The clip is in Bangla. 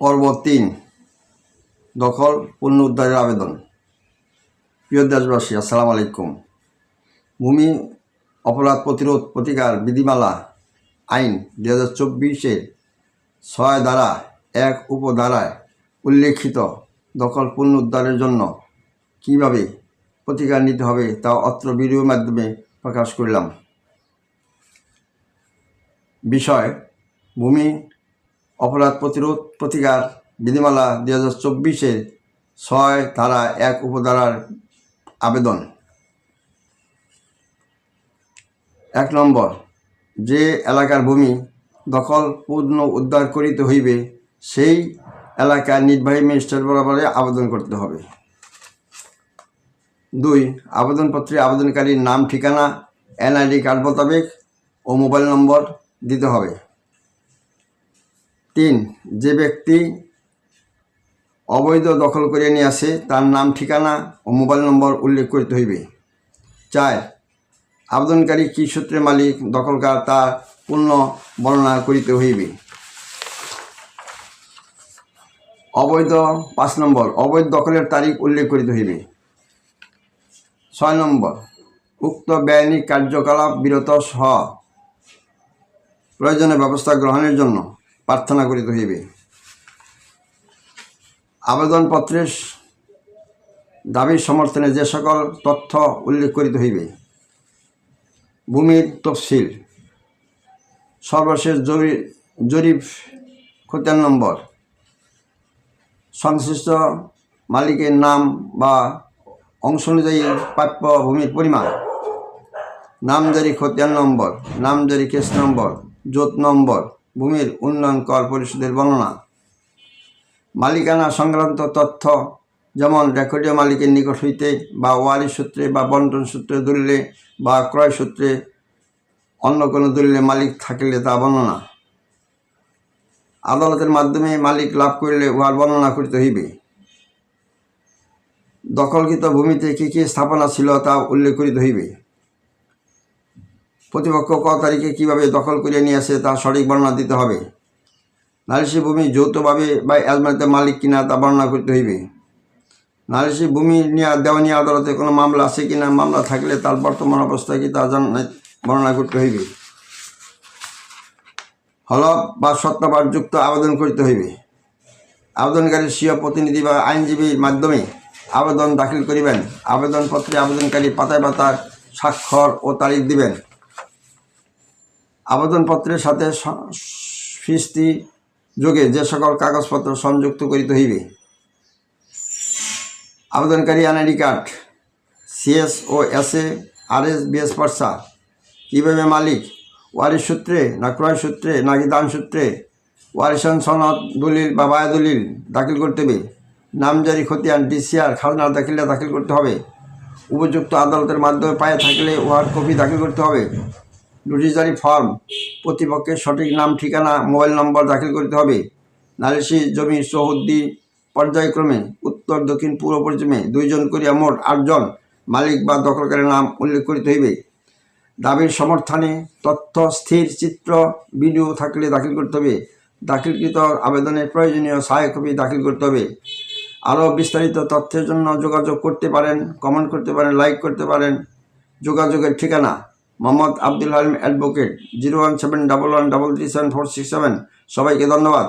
পর্ব তিন, দখল, পণ্য উদ্ধারের আবেদন। প্রিয় দেশবাসী, আসসালামু আলাইকুম। ভূমি অপরাধ প্রতিরোধ প্রতিকার বিধিমালা আইন দু হাজার চব্বিশের ছয় ধারা এক উপধারায় উল্লেখিত দখল, পণ্য উদ্ধারের জন্য কীভাবে প্রতিকার নিতে হবে তা অত্র ভিডিওর মাধ্যমে প্রকাশ করলাম। বিষয়, ভূমি অপরাধ প্রতিরোধ প্রতিকার বিধিমালা দুই হাজার চব্বিশের ছয় ধারা এক উপধারার আবেদন। এক নম্বর, যে এলাকার ভূমি দখল, পূর্ণ উদ্ধার করিতে হইবে, সেই এলাকার নির্বাহী ম্যাজিস্ট্রেট বরাবরে আবেদন করতে হবে। দুই, আবেদনপত্রে আবেদনকারীর নাম, ঠিকানা, এনআইডি কার্ড মোতাবেক ও মোবাইল নম্বর দিতে হবে। তিন, যে ব্যক্তি অবৈধ দখল করে নিয়ে আসে, তার নাম, ঠিকানা ও মোবাইল নম্বর উল্লেখ করতে হইবে। চার, আবেদনকারী কী সূত্রে মালিক, দখলকার তা পূর্ণ বর্ণনা করিতে হইবে? অবৈধ, পাঁচ নম্বর, অবৈধ দখলের তারিখ উল্লেখ করিতে হইবে। ছয় নম্বর, উক্ত বেআইনি কার্যকলাপ বিরত সহ প্রয়োজনীয় ব্যবস্থা গ্রহণের জন্য। প্রার্থনা করিতে হইবে। আবেদনপত্রের দাবির সমর্থনে যে সকল তথ্য উল্লেখ করিতে হইবে, ভূমির তফসিল, সর্বশেষ জরি জরিপ খতিয়ান নম্বর, সংশ্লিষ্ট মালিকের নাম বা অংশ অনুযায়ী প্রাপ্য ভূমির পরিমাণ, নামজারি খতিয়ান নম্বর, নামজারি কেস নম্বর, জোত নম্বর ভূমির উন্নয়ন কর পরিষদের বর্ণনা। মালিকানা সংক্রান্ত তথ্য, যেমন রেকর্ডীয় মালিকের নিকট হইতে বা ওয়ারি সূত্রে বা বন্টন সূত্রে দলিলে বা ক্রয় সূত্রে অন্য কোনো দলিলে মালিক থাকিলে তা বর্ণনা। আদালতের মাধ্যমে মালিক লাভ করিলে উহার বর্ণনা করিতে হইবে। দখলকৃত ভূমিতে কী কী স্থাপনা ছিল তা উল্লেখ করিতে হইবে। প্রতিপক্ষ ক তারিখে কীভাবে দখল করিয়া নিয়ে আসে তা সঠিক বর্ণনা দিতে হবে। নালিশি ভূমি যৌথভাবে বা এলমারিতে মালিক কিনা তা বর্ণনা করতে হইবে। নালিশি ভূমি নিয়ে দেওয়ানি আদালতে কোনো মামলা আছে কিনা, মামলা থাকলে তার বর্তমান অবস্থা কি তা বর্ণনা করতে হইবে। হলফ বা সত্যাপাঠযুক্ত আবেদন করিতে হইবে। আবেদনকারী স্বীয় প্রতিনিধি বা আইনজীবীর মাধ্যমে আবেদন দাখিল করিবেন। আবেদনপত্রে আবেদনকারী পাতায় পাতায় স্বাক্ষর ও তারিখ দিবেন। আবেদনপত্রের সাথে ফিস্তি যোগে যে সকল কাগজপত্র সংযুক্ত করিতে হইবে। আবেদনকারী NID card CS O S A R S BS পর্সা কীভাবে মালিক, ওয়ারিশ সূত্রে না ক্রয় সূত্রে নাকি দান সূত্রে ওয়ারিশন সনদ, দলিল বা বায়া দলিল দাখিল করতে হবে নামজারি খতিয়ান, ডিসিআর, খাজনা দাখিলে দাখিল করতে হবে। উপযুক্ত আদালতের মাধ্যমে পায়ে থাকলে উহার কপি দাখিল করতে হবে। নোটিশজারি ফর্ম প্রতিপক্ষের সঠিক নাম, ঠিকানা, মোবাইল নম্বর দাখিল করতে হবে। নালিশি জমি চৌহদ্দি পর্যায়ক্রমে উত্তর, দক্ষিণ, পূর্ব, পশ্চিমে দুইজন করিয়া মোট আটজন মালিক বা দখলকারীর নাম উল্লেখ করিতে হইবে। দাবির সমর্থনে তথ্য, স্থির চিত্র, ভিডিও থাকলে দাখিল করতে হবে। দাখিলকৃত আবেদনের প্রয়োজনীয় সহায়ক কপি দাখিল করতে হবে। আরও বিস্তারিত তথ্যের জন্য যোগাযোগ করতে পারেন, কমেন্ট করতে পারেন, লাইক করতে পারেন। যোগাযোগের ঠিকানা Mohammad Abdul Halim advocate, zero one seven double one double three seven four six seven. সবাইকে ধন্যবাদ।